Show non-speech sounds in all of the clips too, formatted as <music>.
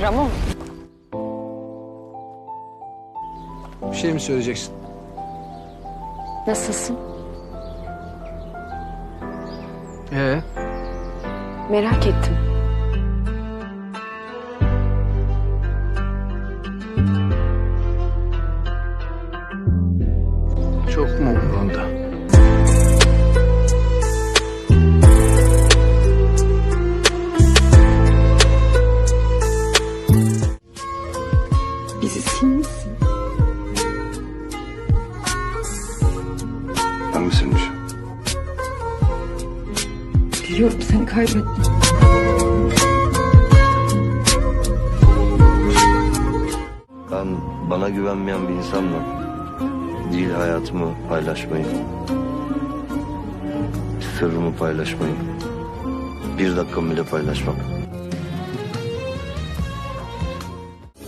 Ramon. Bir şey mi söyleyeceksin? Nasılsın? Ee, Merak ettim. çok mu umurunda? Biliyorum seni kaybettim. Ben bana güvenmeyen bir insanla değil hayatımı paylaşmayı, sırrımı paylaşmayı, bir dakikamı bile paylaşmam.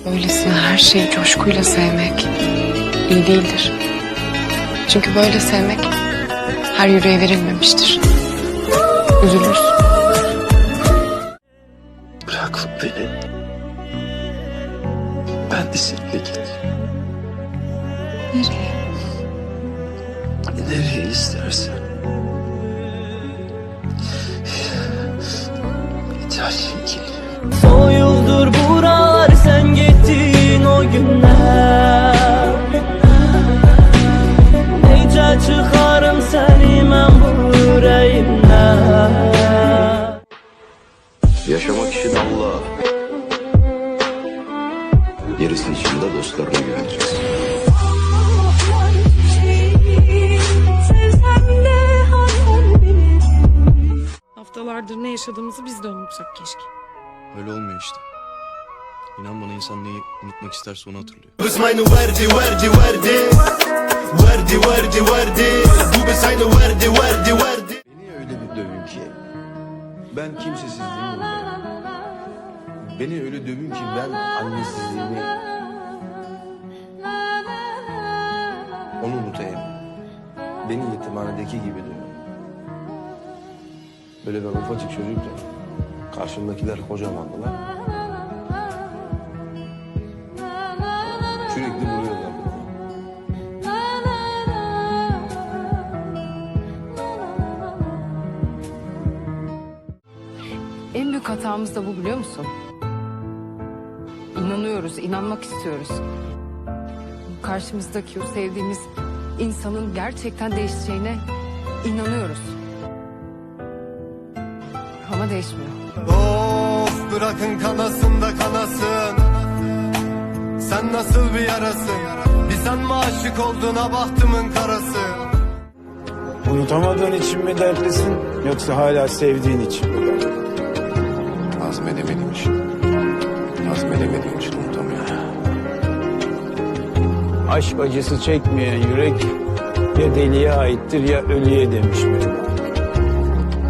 Böylesine her şeyi coşkuyla sevmek iyi değildir. Çünkü böyle sevmek her yüreğe verilmemiştir. Üzülürsün. Bırak beni. Ben de seninle gideyim. Nereye? Nereye istersen. İtalya'ya gideyim. Soyuldur buralar sen gittin o günler yıllardır ne yaşadığımızı biz de unutsak keşke. Öyle olmuyor işte. İnan bana insan neyi unutmak isterse onu hatırlıyor. Biz aynı verdi verdi verdi. Verdi verdi verdi. Bu biz aynı verdi verdi verdi. Beni öyle bir dövün ki. Ben kimsesizliğimi unutmayayım. Beni öyle dövün ki ben annesizliğimi onu unutayım. Beni yetimhanedeki gibi dövün. Böyle ben ufacık çocukken karşımdakiler kocamandılar. Sürekli vuruyorlardı bana. En büyük hatamız da bu biliyor musun? İnanıyoruz, inanmak istiyoruz. Karşımızdaki o sevdiğimiz insanın gerçekten değişeceğine inanıyoruz. Ama değişmiyor. Of bırakın kanasın da kanasın Sen nasıl bir yarasın Bir sen mi aşık olduğuna bahtımın karası Unutamadığın için mi dertlisin yoksa hala sevdiğin için mi dertlisin? Hazmedemediğim için. Hazmedemediğim için unutamıyorum. Aşk acısı çekmeyen yürek ya deliye aittir ya ölüye demiş Mevlam.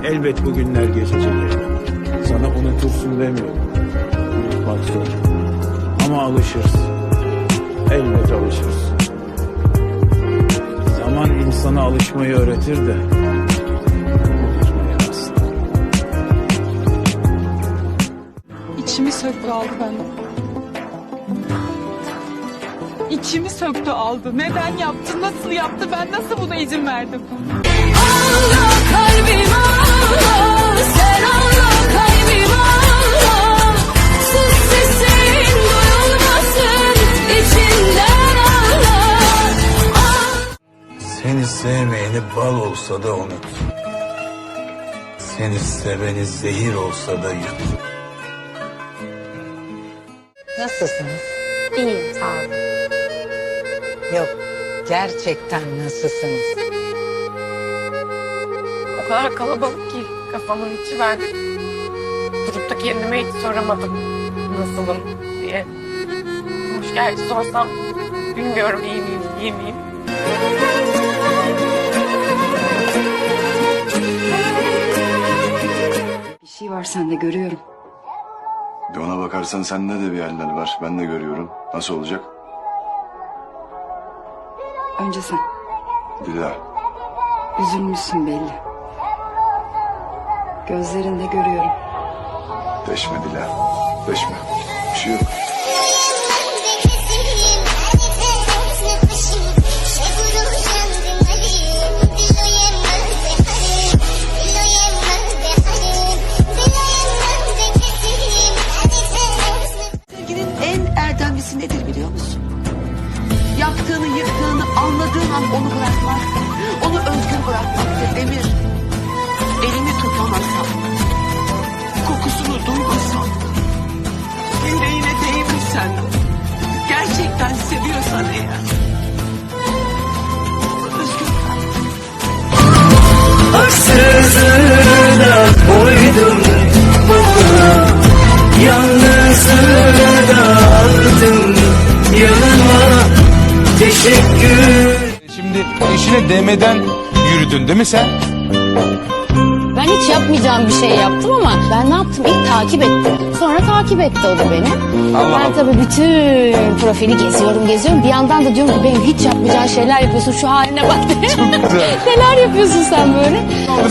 Elbet bu günler geçecek elbet. Sana unutursun demiyorum. Unutmak zor. Ama alışırsın. Elbet alışırsın. Zaman insana alışmayı öğretir de. İçimi söktü aldı benden. İçimi söktü aldı. Neden yaptı? Nasıl yaptı? Ben nasıl buna izin verdim? Allah kalbim Seni sevmeyeni bal olsa da unut. Seni seveni zehir olsa da yut. Nasılsınız? İyiyim sağ ol. Yok, gerçekten nasılsınız? Kadar kalabalık ki kafamın içi ben durup da kendime hiç soramadım nasılım diye. Hoş gerçi sorsam bilmiyorum iyi miyim iyi miyim. Bir şey var sende görüyorum. Bir ona bakarsan sende de bir haller var. Ben de görüyorum. Nasıl olacak? Önce sen. Dila. Üzülmüşsün belli. Gözlerinde görüyorum. Deşme Dila. Deşme. Bir şey yok. Sevginin en erdemlisi nedir biliyor musun? Yaptığını, yıktığını anladığın an onu bırakmaktır. Onu özgür bırakmaktır Emir. Elini tutamasam, kokusunu duymasam, yüreğine değmesen, gerçekten seviyorsan eğer. Haksızlığına koydum Yalnızlığı da aldım yanıma. Teşekkür. Şimdi eşine demeden yürüdün değil mi sen? Yapmayacağım bir şey yaptım ama ben ne yaptım? İlk takip ettim. Sonra takip etti o da beni. Allah ben tabii bütün profili geziyorum geziyorum. Bir yandan da diyorum ki benim hiç yapmayacağın şeyler yapıyorsun. Şu haline bak. <laughs> Neler yapıyorsun sen böyle?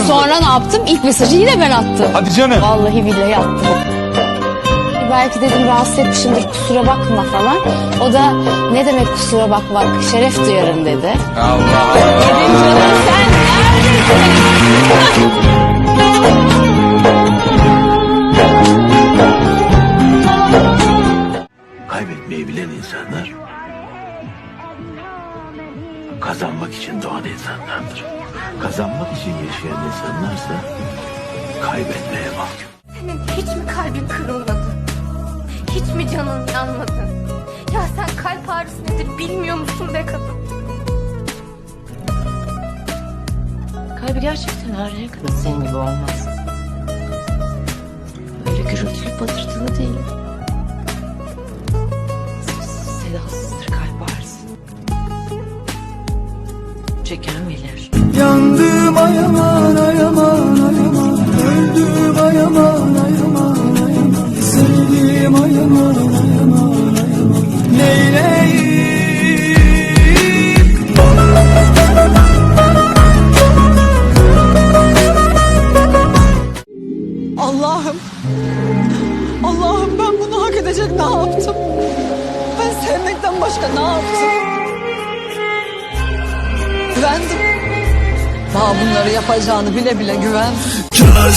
Sonra ne yaptım? İlk mesajı yine ben attım. Hadi canım. Vallahi billahi attım. Belki dedim rahatsız etmişimdir kusura bakma falan. O da ne demek kusura bakmak şeref duyarım dedi. Allah Allah. Dedim canım sen neredesin? <laughs> Kaybetmeyi bilen insanlar kazanmak için doğan insanlardır. Kazanmak için yaşayan insanlarsa kaybetmeye mahkum. Senin hiç mi kalbin kırılmadı? Hiç mi canın yanmadı? Ya sen kalp ağrısı nedir bilmiyor musun be kadın? Kalbi gerçekten ağrıya kadar senin gibi olmaz. Öyle gürültülü patırtılı değil. Sedasızdır kalp ağrısı. Çeken bilir. Yandım ay aman ay aman ay aman Öldüm ay aman ay aman ay aman yaptım? Güvendim. Daha bunları yapacağını bile bile güvendim. Kör,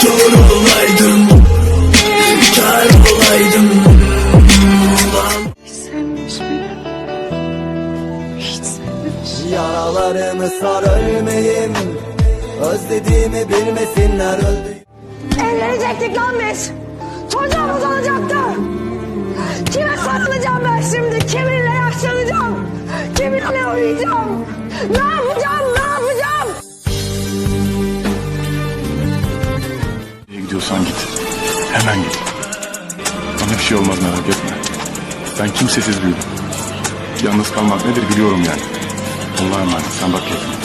kör olaydım Kör olaydım Yaralarımı sar ölmeyeyim Özlediğimi bilmesinler öldü Evlenecektik lan biz. Çocuğumuz olacaktı. Kime sarılacağım ben şimdi? Kiminle yaşlanacağım? Kiminle uyuyacağım? Ne yapacağım? Ne yapacağım? Nereye gidiyorsan git. Hemen git. Bana bir şey olmaz merak etme. Ben kimsesiz büyüdüm. Yalnız kalmak nedir biliyorum yani. Allah'a emanet. Sen bak keyfine.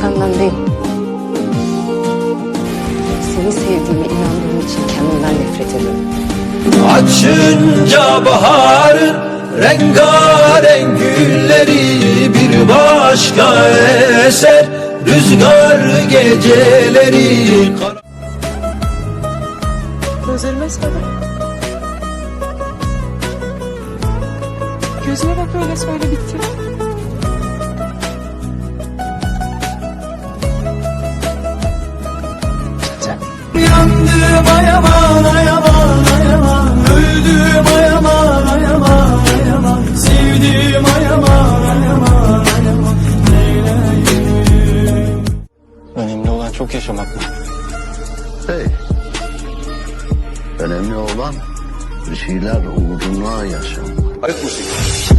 Senden değil. Seni sevdiğime inandığım için kendimden nefret ediyorum. Açınca baharın rengarenk gülleri bir başka eser Rüzgar geceleri Gözlerime söyle. Gözüme bak öyle söyle bitti. Aman ay aman ay aman Öldüm ay aman ay aman ay aman Sevdim ay aman ay aman ay aman Neyleyim Önemli olan çok yaşamak mı? Hey. Önemli olan bir şeyler uğruna yaşamak. Ayıp musik.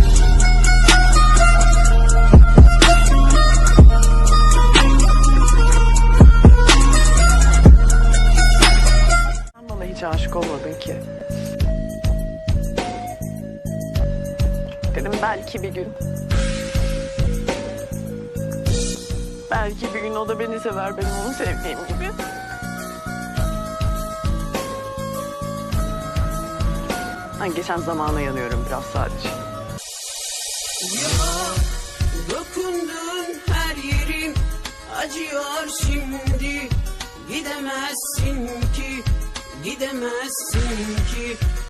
Belki bir gün. Belki bir gün o da beni sever benim onu sevdiğim gibi. Ben geçen zamana yanıyorum biraz sadece. Dokundun her yerim acıyor şimdi Gidemezsin ki, gidemezsin ki